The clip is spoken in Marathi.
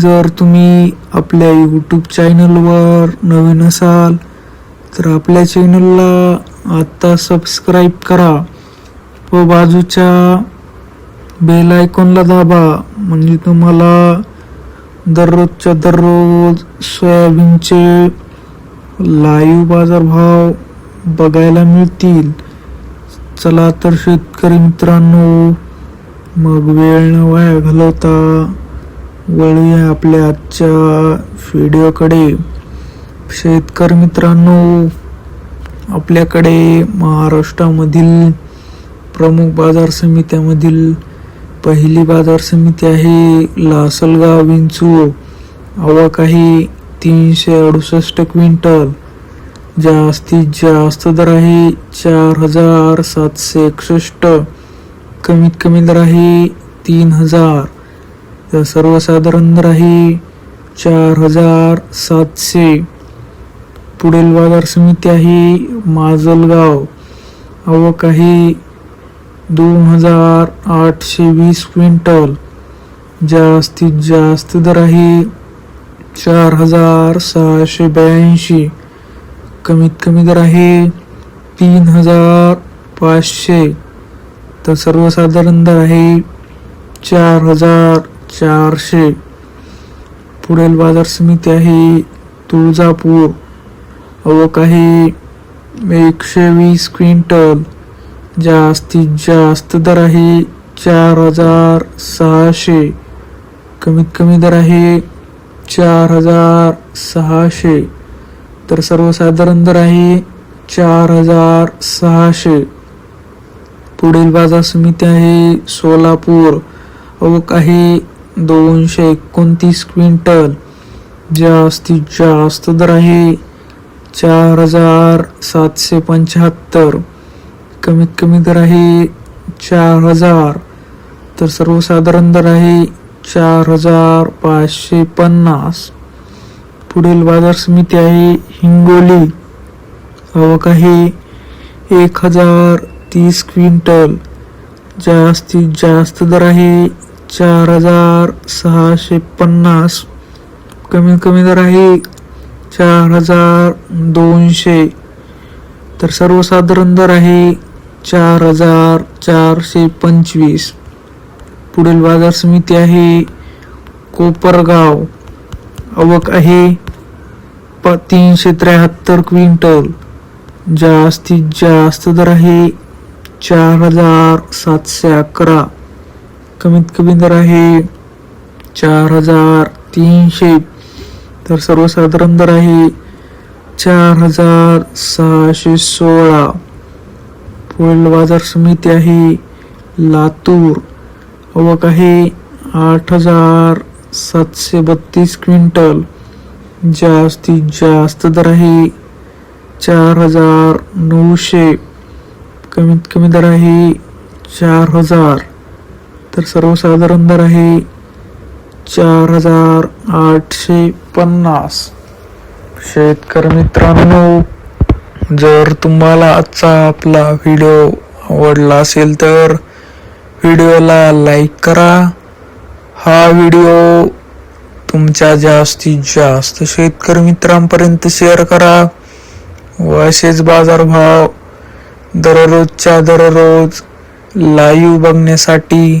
जर तुम्ही आपल्या यूट्यूब चॅनलवर नवीन असाल तर आपल्या चॅनलला आत्ता सबस्क्राईब करा. व बाजूच्या बेल आयकॉनला दाबा. म्हणजे तुम्हाला दररोजच्या दररोज सोयाबीनचे लाईव्ह बाजारभाव बघायला मिळतील. चला तर शेतकरी मित्रांनो मग वेळ न वाया घालवता वळूया आपल्या आजच्या व्हिडिओकडे शेतकरी मित्रांनो आपल्याकडे महाराष्ट्रामधील प्रमुख बाजार समित्यामधील पहिली बाजार समिती आहे लासलगाव विंचू. आवक आहे तीनशे अडुसष्ट क्विंटल. जास्तीत जास्त दर आहे चार हजार सातशे एकसष्ट. कमीत कमी दर आहे तीन हजार. तर सर्वसाधारण दर आहे चार हजार सातशे पुढील बाजार समिती आहे माजलगाव. आवक आहे दोन हजार आठशे वीस क्विंटल. जास्तीत जास्त दर आहे चार हजार सहाशे ब्याऐंशी. कमीत कमी दर आहे तीन हजार पाचशे. तर सर्वसाधारण दर आहे चार हजार चारशे. पुढील बाजार समिती आहे तुळजापूर. आवक आहे एकशे वीस क्विंटल. जास्तीत जास्त दर आहे चार हजार सहाशे. कमीत कमी दर आहे चार हजार सहाशे. तर सर्वसाधारण दर आहे चार हजार सहाशे. पुढील बाजार समिती आहे सोलापूर. अवक आहे दोनशे एकोणतीस क्विंटल. जास्तीत जास्त दर आहे चार हजार सातशे पंच्याहत्तर. कमीत कमी दर आहे चार हजार. तर सर्वसाधारण दर आहे चार हजार पाचशे पन्नास. पुढील बाजार समिती आहे हिंगोली. आवक आहे एक हजार तीस क्विंटल. जास्तीत जास्त दर आहे चार हजार सहाशे पन्नास. कमीत कमी दर आहे चार हजार दोनशे. तर सर्वसाधारण दर आहे चार हजार चारशे पंचवीस. पुढील बाजार समिती आहे कोपरगाव. आवक आहे प तीनशे त्र्याहत्तर क्विंटल. जास्तीत जास्त दर आहे चार हजार सातशे अकरा. कमीत कमी दर आहे चार हजार तीनशे. तर सर्वसाधारण दर आहे चार हजार सहाशे सोळा. पुढील बाजार समिती आहे लातूर. आवक आहे आठ हजार सातशे बत्तीस क्विंटल. जास्तीत जास्त दर आहे चार हजार नऊशे. कमीत कमी दर आहे चार हजार. तर सर्वसाधारण दर आहे चार हजार आठशे पन्नास. शेतकरी मित्रांनो जर तुम्हाला आजचा आपला व्हिडिओ आवडला असेल तर व्हिडिओला लाईक करा. हा व्हिडिओ तुमच्या जास्तीत जास्त शेतकरी मित्रांपर्यंत शेअर करा. व असेच बाजारभाव दररोजच्या दररोज लाईव्ह बघण्यासाठी